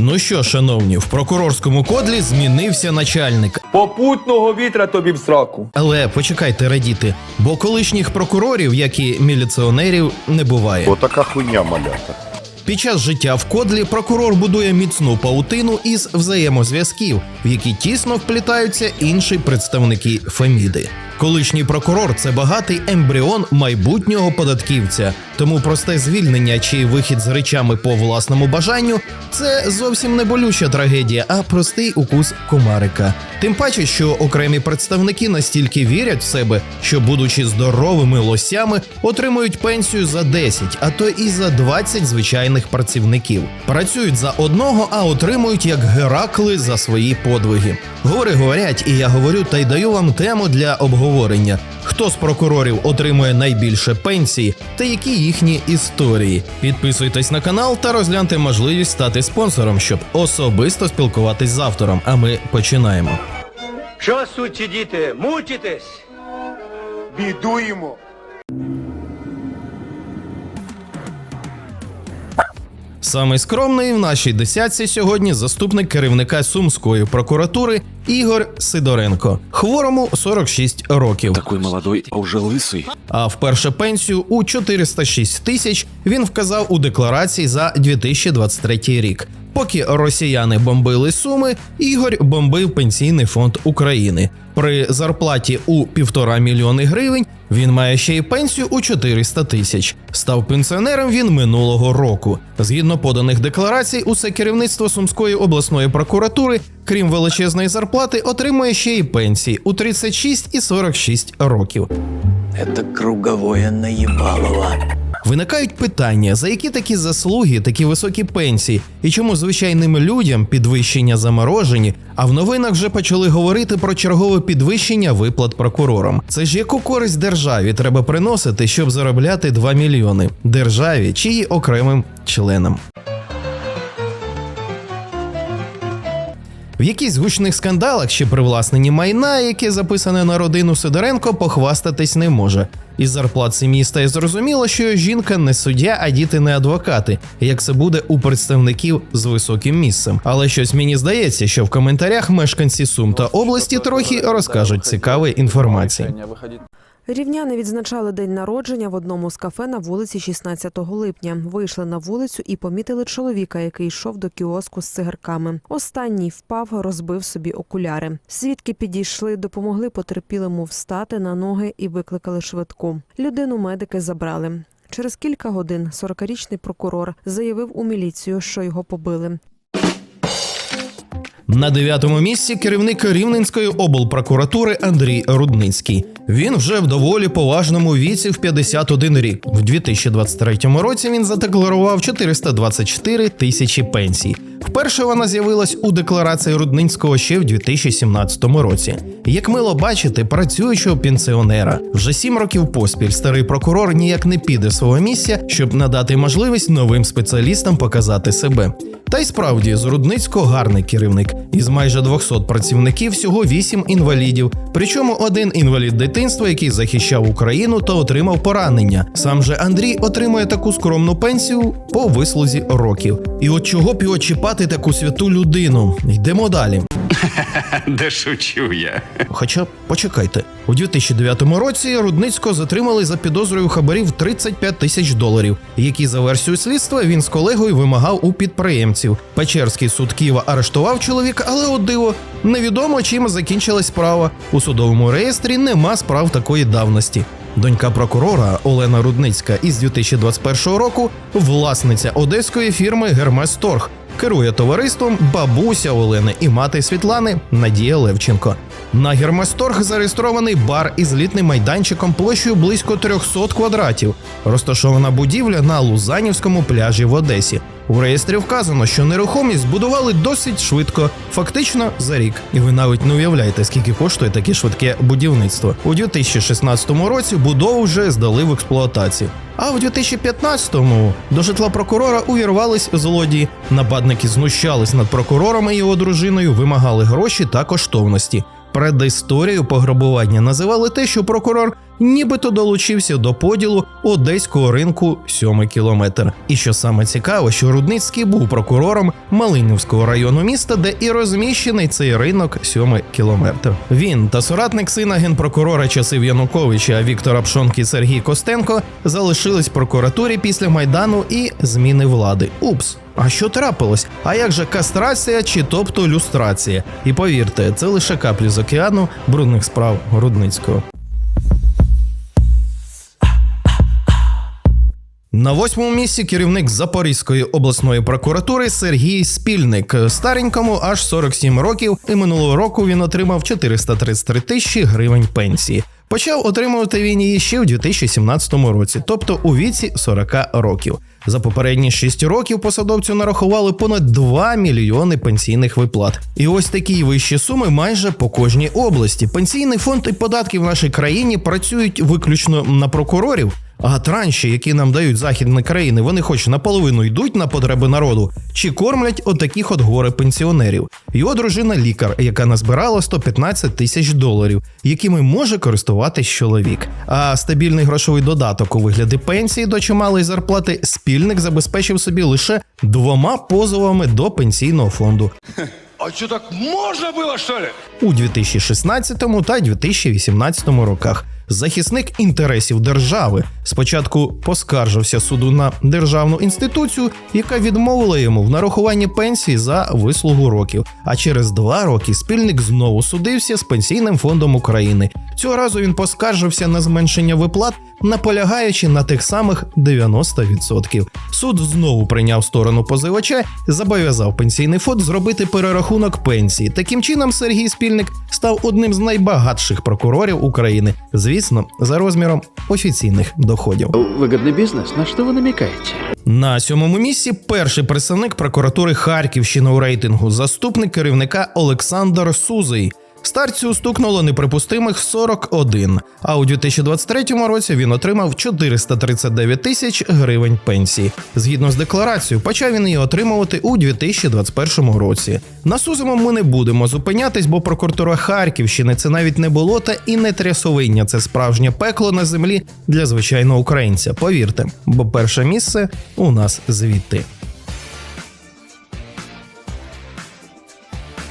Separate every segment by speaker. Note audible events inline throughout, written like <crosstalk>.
Speaker 1: Ну що, шановні, в прокурорському кодлі змінився начальник.
Speaker 2: Попутного вітра тобі в сраку.
Speaker 1: Але почекайте радіти, бо колишніх прокурорів, як і міліціонерів, не буває.
Speaker 3: Отака хуйня малята.
Speaker 1: Під час життя в кодлі прокурор будує міцну паутину із взаємозв'язків, в які тісно вплітаються інші представники Феміди. Колишній прокурор це багатий ембріон майбутнього податківця, тому просте звільнення чи вихід з речами по власному бажанню це зовсім не болюча трагедія, а простий укус комарика. Тим паче, що окремі представники настільки вірять в себе, що, будучи здоровими лосями, отримують пенсію за 10, а то і за 20 звичайних працівників. Працюють за одного, а отримують як геракли за свої подвиги. Говори, говорять, і я говорю, та й даю вам тему для обговорення. Хто з прокурорів отримує найбільше пенсії та які їхні історії? Підписуйтесь на канал та розгляньте можливість стати спонсором, щоб особисто спілкуватись з автором. А ми починаємо.
Speaker 4: Що, сучі діти, мучитесь?
Speaker 3: Бідуємо.
Speaker 1: Самий скромний в нашій десятці сьогодні заступник керівника Сумської прокуратури Ігор Сидоренко. Хворому 46 років.
Speaker 5: Такий молодой, а уже лисий.
Speaker 1: А вперше пенсію у 406 тисяч він вказав у декларації за 2023 рік. Поки росіяни бомбили суми, Ігор бомбив пенсійний фонд України. При зарплаті у півтора мільйони гривень він має ще й пенсію у 400 тисяч. Став пенсіонером він минулого року. Згідно поданих декларацій, усе керівництво Сумської обласної прокуратури, крім величезної зарплати, отримує ще й пенсії у 36 і 46 років.
Speaker 6: Это круговое наебалово.
Speaker 1: Виникають питання, за які такі заслуги, такі високі пенсії, і чому звичайним людям підвищення заморожені, а в новинах вже почали говорити про чергове підвищення виплат прокурорам. Це ж яку користь державі треба приносити, щоб заробляти 2 мільйони державі чи її окремим членам. В якісь гучних скандалах чи привласненні майна, яке записане на родину Сидоренко, похвастатись не може. Із зарплат сім'ї стає зрозуміло, що жінка не суддя, а діти не адвокати, як це буде у представників з високим місцем. Але щось мені здається, що в коментарях мешканці Сум та області трохи розкажуть цікавої інформації.
Speaker 7: Рівняни відзначали день народження в одному з кафе на вулиці 16 липня. Вийшли на вулицю і помітили чоловіка, який йшов до кіоску з цигарками. Останній впав, розбив собі окуляри. Свідки підійшли, допомогли потерпілому встати на ноги і викликали швидку. Людину медики забрали. Через кілька годин 40-річний прокурор заявив у міліцію, що його побили.
Speaker 1: На дев'ятому місці керівник Рівненської облпрокуратури Андрій Рудницький. Він вже в доволі поважному віці в 51 рік. В 2023 році він задекларував 424 тисячі пенсій. Вперше вона з'явилась у декларації Рудницького ще в 2017 році. Як мило бачити, працюючого пенсіонера вже сім років поспіль старий прокурор ніяк не піде свого місця, щоб надати можливість новим спеціалістам показати себе. Та й справді з Рудницького гарний керівник. Із майже 200 працівників всього 8 інвалідів. Причому один інвалід дитинства, який захищав Україну та отримав поранення. Сам же Андрій отримує таку скромну пенсію по вислузі років. І от чого б його таку святу людину? Йдемо далі. <laughs>
Speaker 5: Да шучу я.
Speaker 1: Хоча почекайте, у 2009 році Рудницького затримали за підозрою хабарів 35 тисяч доларів, які за версією слідства він з колегою вимагав у підприємців. Печерський суд Києва арештував чоловіка, але от диво, невідомо чим закінчилась справа. У судовому реєстрі нема справ такої давності. Донька прокурора Олена Рудницька із 2021 року власниця одеської фірми Гермес Торг. Керує товариством бабуся Олени і мати Світлани Надія Левченко. На Герместорг зареєстрований бар із літним майданчиком площею близько 300 квадратів. Розташована будівля на Лузанівському пляжі в Одесі. У реєстрі вказано, що нерухомість збудували досить швидко, фактично за рік. І ви навіть не уявляєте, скільки коштує таке швидке будівництво. У 2016 році будову вже здали в експлуатацію. А в 2015-му до житла прокурора увірвались злодії. Нападники знущались над прокурором і його дружиною, вимагали гроші та коштовності. Предісторією пограбування називали те, що прокурор нібито долучився до поділу одеського ринку сьомий кілометр. І що саме цікаво, що Рудницький був прокурором Малинівського району міста, де і розміщений цей ринок сьомий кілометр. Він та соратник сина генпрокурора часів Януковича Віктора Пшонки Сергій Костенко залишились в прокуратурі після майдану і зміни влади. Упс. А що трапилось? А як же кастрація чи тобто люстрація? І повірте, це лише каплі з океану брудних справ Рудницького. На восьмому місці керівник Запорізької обласної прокуратури Сергій Спільник. Старенькому аж 47 років, і минулого року він отримав 433 тисячі гривень пенсії. Почав отримувати він її ще у 2017 році, тобто у віці 40 років. За попередні 6 років посадовцю нарахували понад 2 мільйони пенсійних виплат. І ось такі вищі суми майже по кожній області. Пенсійний фонд і податки в нашій країні працюють виключно на прокурорів. А транші, які нам дають західні країни, вони хоч наполовину йдуть на потреби народу, чи кормлять отаких от горе пенсіонерів. Його дружина лікар, яка назбирала 115 тисяч доларів, якими може користуватись чоловік. А стабільний грошовий додаток у вигляді пенсії до чималої зарплати спільник забезпечив собі лише двома позовами до пенсійного фонду
Speaker 4: А что так можно было, что ли?
Speaker 1: у 2016 та 2018 роках. Захисник інтересів держави спочатку поскаржився суду на державну інституцію, яка відмовила йому в нарахуванні пенсії за вислугу років. А через два роки спільник знову судився з пенсійним фондом України. Цього разу він поскаржився на зменшення виплат, наполягаючи на тих самих 90%. Суд знову прийняв сторону позивача, зобов'язав пенсійний фонд зробити перерахунок пенсії. Таким чином, Сергій Спільник став одним з найбагатших прокурорів України, звісно, за розміром офіційних доходів.
Speaker 3: Выгодный бизнес? На что вы намекаете?
Speaker 1: На сьомому місці перший представник прокуратури Харківщини у рейтингу, заступник керівника Олександр Сузий. Старцю стукнуло неприпустимих 41, а у 2023 році він отримав 439 тисяч гривень пенсії. Згідно з декларацією, почав він її отримувати у 2021 році. На Сузимо ми не будемо зупинятись, бо прокуратура Харківщини це навіть не болото і не трясовиння. Це справжнє пекло на землі для звичайного українця. Повірте, бо перше місце у нас звідти.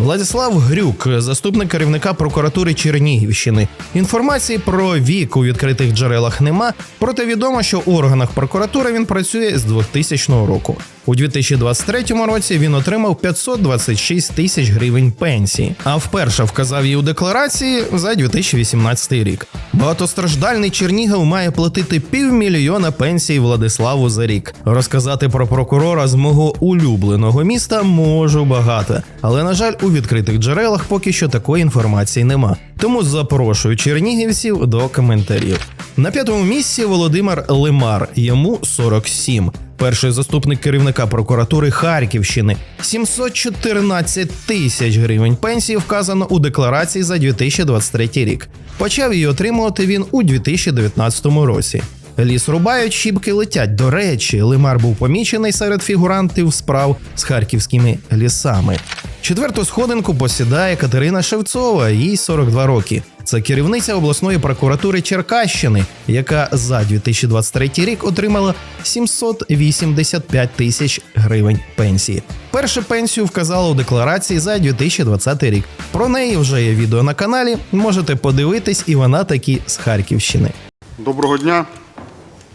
Speaker 1: Владислав Грюк, заступник керівника прокуратури Чернігівщини. Інформації про вік у відкритих джерелах нема, проте відомо, що у органах прокуратури він працює з 2000 року. У 2023 році він отримав 526 тисяч гривень пенсії, а вперше вказав її у декларації за 2018 рік. Багатостраждальний Чернігів має платити півмільйона пенсій Владиславу за рік. Розказати про прокурора з мого улюбленого міста можу багато, але на жаль, у відкритих джерелах поки що такої інформації нема. Тому запрошую чернігівців до коментарів. На п'ятому місці Володимир Лимар, йому 47. Перший заступник керівника прокуратури Харківщини 714 тисяч гривень пенсії вказано у декларації за 2023 рік. Почав її отримувати він у 2019 році. Ліс рубають, щіпки летять. До речі, Лимар був помічений серед фігурантів справ з харківськими лісами. Четверту сходинку посідає Катерина Шевцова, їй 42 роки. Це керівниця обласної прокуратури Черкащини, яка за 2023 рік отримала 785 тисяч гривень пенсії. Першу пенсію вказала у декларації за 2020 рік. Про неї вже є відео на каналі. Можете подивитись, і вона таки з Харківщини.
Speaker 8: Доброго дня.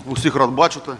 Speaker 8: Усіх рад бачити.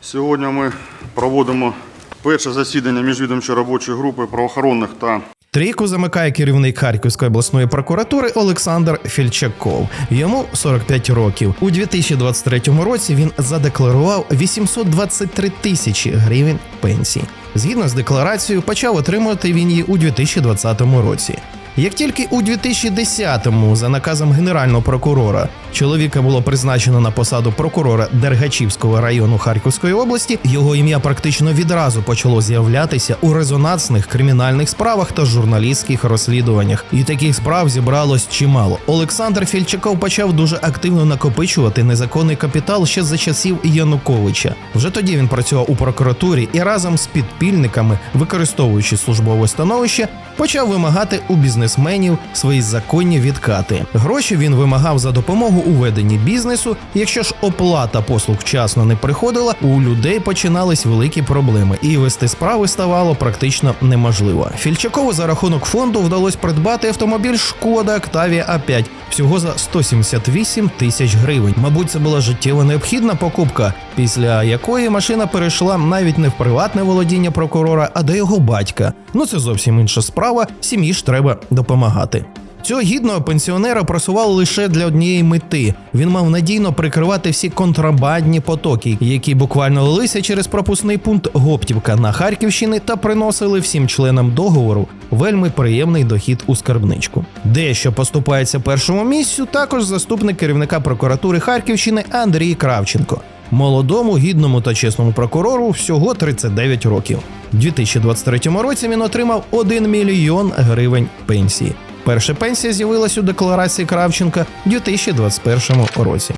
Speaker 8: Сьогодні ми проводимо перше засідання міжвідомчої робочої групи правоохоронних та
Speaker 1: Трійку замикає керівник Харківської обласної прокуратури Олександр Фільчаков. Йому 45 років. У 2023 році він задекларував 823 тисячі гривень пенсії. Згідно з декларацією, почав отримувати він її у 2020 році. Як тільки у 2010-му за наказом генерального прокурора чоловіка було призначено на посаду прокурора Дергачівського району Харківської області, його ім'я практично відразу почало з'являтися у резонансних кримінальних справах та журналістських розслідуваннях. І таких справ зібралось чимало. Олександр Фільчаков почав дуже активно накопичувати незаконний капітал ще за часів Януковича. Вже тоді він працював у прокуратурі і разом з підпільниками, використовуючи службове становище, почав вимагати у бізнесменів бізнесменів свої законні відкати. Гроші він вимагав за допомогу у веденні бізнесу. Якщо ж оплата послуг вчасно не приходила, у людей починались великі проблеми, і вести справи ставало практично неможливо. Фільчакову за рахунок фонду вдалося придбати автомобіль Шкода Octavia A5 всього за 178 тисяч гривень. Мабуть, це була життєво необхідна покупка, після якої машина перейшла навіть не в приватне володіння прокурора, а до його батька. Ну це зовсім інша справа. Сім'ї ж треба допомагати. Цього гідного пенсіонера просували лише для однієї мети. Він мав надійно прикривати всі контрабандні потоки, які буквально лилися через пропускний пункт Гоптівка на Харківщині та приносили всім членам договору вельми приємний дохід у скарбничку. Дещо поступається першому місцю також заступник керівника прокуратури Харківщини Андрій Кравченко. Молодому, гідному та чесному прокурору всього 39 років. У 2023 році він отримав 1 мільйон гривень пенсії. Перша пенсія з'явилась у декларації Кравченка у 2021 році.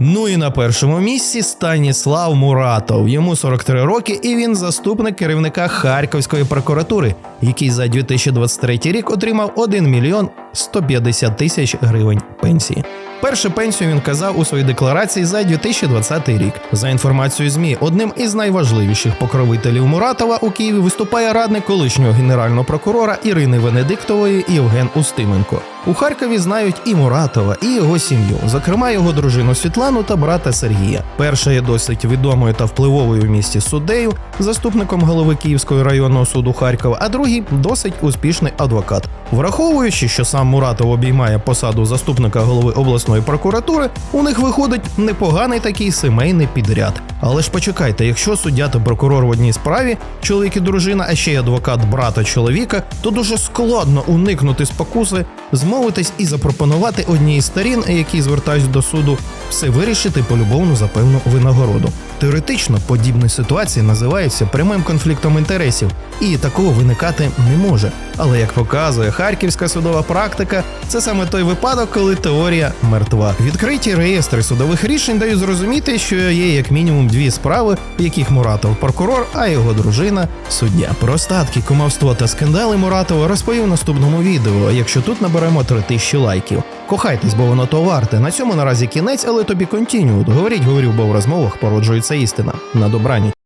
Speaker 1: Ну і на першому місці Станіслав Муратов. Йому 43 роки, і він заступник керівника Харківської прокуратури, який за 2023 рік отримав 1 мільйон 150 тисяч гривень пенсії. Першу пенсію він казав у своїй декларації за 2020 рік. За інформацією ЗМІ, одним із найважливіших покровителів Муратова у Києві виступає радник колишнього генерального прокурора Ірини Венедиктової Євген Устименко. У Харкові знають і Муратова, і його сім'ю, зокрема його дружину Світлану та брата Сергія. Перша є досить відомою та впливовою в місті суддею, заступником голови Київського районного суду Харкова, а другий досить успішний адвокат. Враховуючи, що сам Муратов обіймає посаду заступника голови обласної прокуратури, у них виходить непоганий такий сімейний підряд. Але ж почекайте, якщо суддя та прокурор в одній справі, чоловік і дружина, а ще й адвокат брата чоловіка, то дуже складно уникнути спокуси, змовитись і запропонувати одній із сторін, які звертаються до суду, все вирішити полюбовно за певну винагороду. Теоретично подібні ситуації називаються прямим конфліктом інтересів, і такого виникати не може. Але як показує харківська судова практика, це саме той випадок, коли теорія мертва. Відкриті реєстри судових рішень дають зрозуміти, що є як мінімум дві справи, в яких Муратов прокурор, а його дружина суддя. Про остатки, кумовство та скандали Муратова розповів в наступному відео. Якщо тут наберемо 3000 лайків. Кохайтесь, бо воно то варте. На цьому наразі кінець, але тобі континю. Говоріть, говорю, бо в розмовах породжується істина. На добрані.